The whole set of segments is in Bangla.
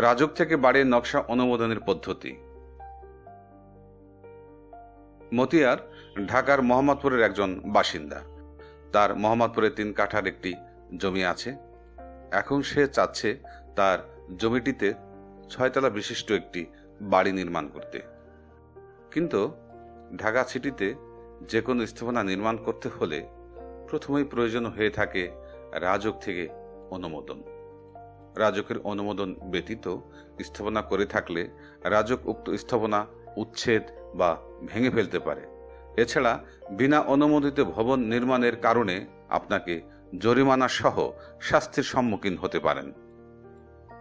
রাজক থেকে বাড়ির নকশা অনুমোদনের পদ্ধতি। মতিয়ার ঢাকার মোহাম্মদপুরের একজন বাসিন্দা। তার মোহাম্মদপুরে তিন কাঠার একটি জমি আছে। এখন সে চাচ্ছে তার জমিটিতে ছয়তলা বিশিষ্ট একটি বাড়ি নির্মাণ করতে। কিন্তু ঢাকা সিটিতে যে কোনো স্থাপনা নির্মাণ করতে হলে প্রথমেই প্রয়োজন হয়ে থাকে রাজক থেকে অনুমোদন। রাজকের অনুমোদন ব্যতীত স্থাপনা করে থাকলে রাজক উক্ত স্থাপনা উচ্ছেদ বা ভেঙে ফেলতে পারে। এছাড়া বিনা অনুমোদিত ভবন নির্মাণের কারণে আপনাকে জরিমানা সহ শাস্তির সম্মুখীন হতে পারেন।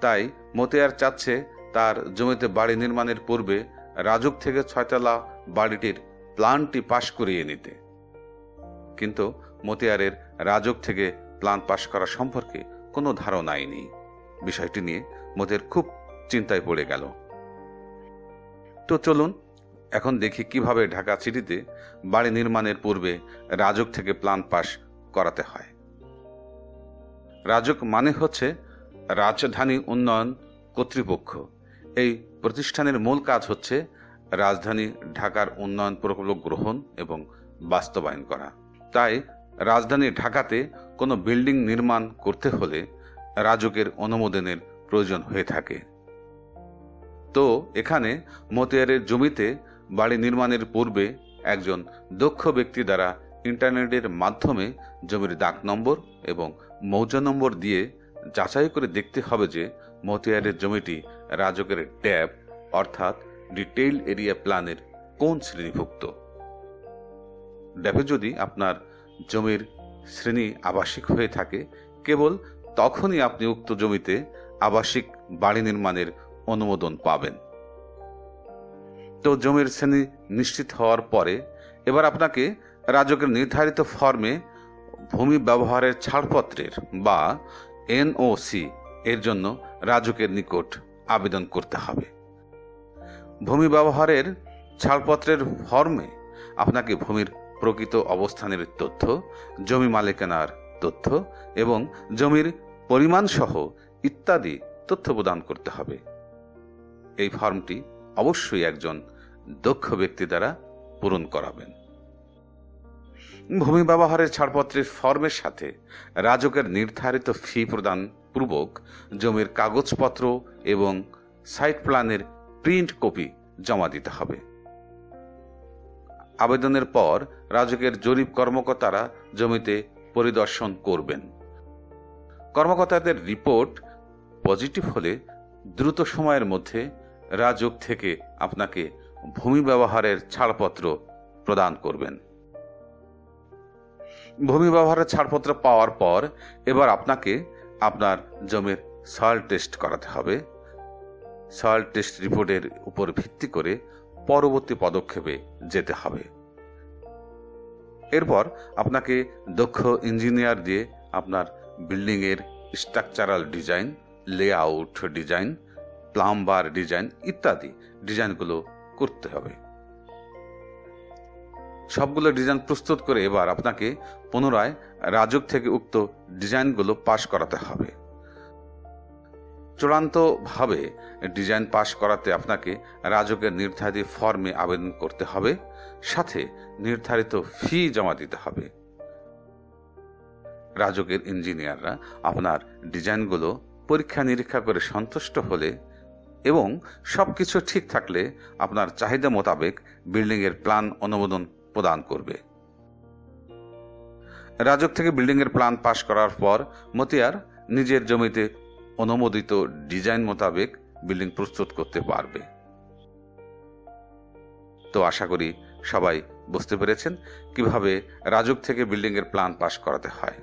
তাই মতিয়ার চাচ্ছে তার জমিতে বাড়ি নির্মাণের পূর্বে রাজক থেকে ছয়তলা বাড়িটির প্ল্যানটি পাশ করিয়ে নিতে। কিন্তু মতিয়ারের রাজক থেকে প্ল্যান পাশ করা সম্পর্কে কোনো ধারণাই নেই। বিষয়টি নিয়ে মোদের খুব চিন্তায় পড়ে গেল। তো চলুন, এখন দেখি কীভাবে ঢাকা সিটিতে বাড়ি নির্মাণের পূর্বে রাজক থেকে প্লান পাস করাতে হয়। রাজক মানে হচ্ছে রাজধানী উন্নয়ন কর্তৃপক্ষ। এই প্রতিষ্ঠানের মূল কাজ হচ্ছে রাজধানী ঢাকার উন্নয়ন প্রকল্প গ্রহণ এবং বাস্তবায়ন করা। তাই রাজধানী ঢাকাতে কোনো বিল্ডিং নির্মাণ করতে হলে রাজকের অনুমোদনের প্রয়োজন হয়ে থাকে। তো এখানে মতিয়ারের জমিতে বাড়ি নির্মাণের পূর্বে একজন দক্ষ ব্যক্তি দ্বারা ইন্টারনেটের মাধ্যমে জমির দাগ নম্বর এবং মৌজা নম্বর দিয়ে যাচাই করে দেখতে হবে যে মতিয়ারের জমিটি রাজকের ট্যাব অর্থাৎ ডিটেইল এরিয়া প্ল্যানের কোন শ্রেণীভুক্ত। ড্যাবে যদি আপনার জমির শ্রেণি আবাসিক হয়ে থাকে, কেবল তখনই আপনি উক্ত জমিতে আবাসিক বাড়ি নির্মাণের অনুমোদন পাবেন। তো জমির শ্রেণি নিশ্চিত হওয়ার পরে এবার আপনাকে রাজকের নির্ধারিত ফর্মে ভূমি ব্যবহারের ছাড়পত্রের বা এনওসি এর জন্য রাজকের নিকট আবেদন করতে হবে। ভূমি ব্যবহারের ছাড়পত্রের ফর্মে আপনাকে ভূমির প্রকৃত অবস্থানের তথ্য, জমি মালিকানার তথ্য এবং জমির পরিমাণ সহ ইত্যাদি তথ্য প্রদান করতে হবে। এই ফর্মটি অবশ্যই একজন দক্ষ ব্যক্তি দ্বারা পূরণ করাবেন। ভূমি ব্যবহারের ছাড়পত্রের ফর্মের সাথে রাজকের নির্ধারিত ফি প্রদান পূর্বক জমির কাগজপত্র এবং সাইট প্ল্যানের প্রিন্ট কপি জমা দিতে হবে। আবেদনের পর রাজকের জরিপ কর্মকর্তারা জমিতে পরিদর্শন করবেন। কর্মকর্তাদের রিপোর্ট পজিটিভ হলে দ্রুত সময়ের মধ্যে রাজক থেকে আপনাকে ভূমি ব্যবহারের ছাড়পত্র প্রদান করবেন। ভূমি ব্যবহারের ছাড়পত্র পাওয়ার পর এবার আপনাকে আপনার জমির সয়েল টেস্ট করাতে হবে। সয়েল টেস্ট রিপোর্টের উপর ভিত্তি করে পরবর্তী পদক্ষেপে যেতে হবে। এরপর আপনাকে দক্ষ ইঞ্জিনিয়ার দিয়ে আপনার বিল্ডিংয়ের structural design layout design, plumber design ইত্যাদি ডিজাইনগুলো করতে হবে। সবগুলো ডিজাইন প্রস্তুত করে এবার আপনাকে পুনরায় রাজক থেকে উক্ত ডিজাইনগুলো পাশ করাতে হবে। চূড়ান্তভাবে ডিজাইন পাশ করাতে আপনাকে রাজকের নির্ধারিত ফর্মে আবেদন করতে হবে, সাথে নির্ধারিত ফি জমা দিতে হবে। রাজকের ইঞ্জিনিয়াররা আপনার ডিজাইনগুলো পরীক্ষা নিরীক্ষা করে সন্তুষ্ট হলে এবং সব কিছু ঠিক থাকলে আপনার চাহিদা মোতাবেক বিল্ডিংয়ের প্ল্যান অনুমোদন প্রদান করবে। রাজক থেকে বিল্ডিংয়ের প্ল্যান পাশ করার পর মতিয়ার নিজের জমিতে অনুমোদিত ডিজাইন মোতাবেক বিল্ডিং প্রস্তুত করতে পারবে। তো আশা করি সবাই বুঝতে পেরেছেন কীভাবে রাজক থেকে বিল্ডিংয়ের প্ল্যান পাশ করাতে হয়।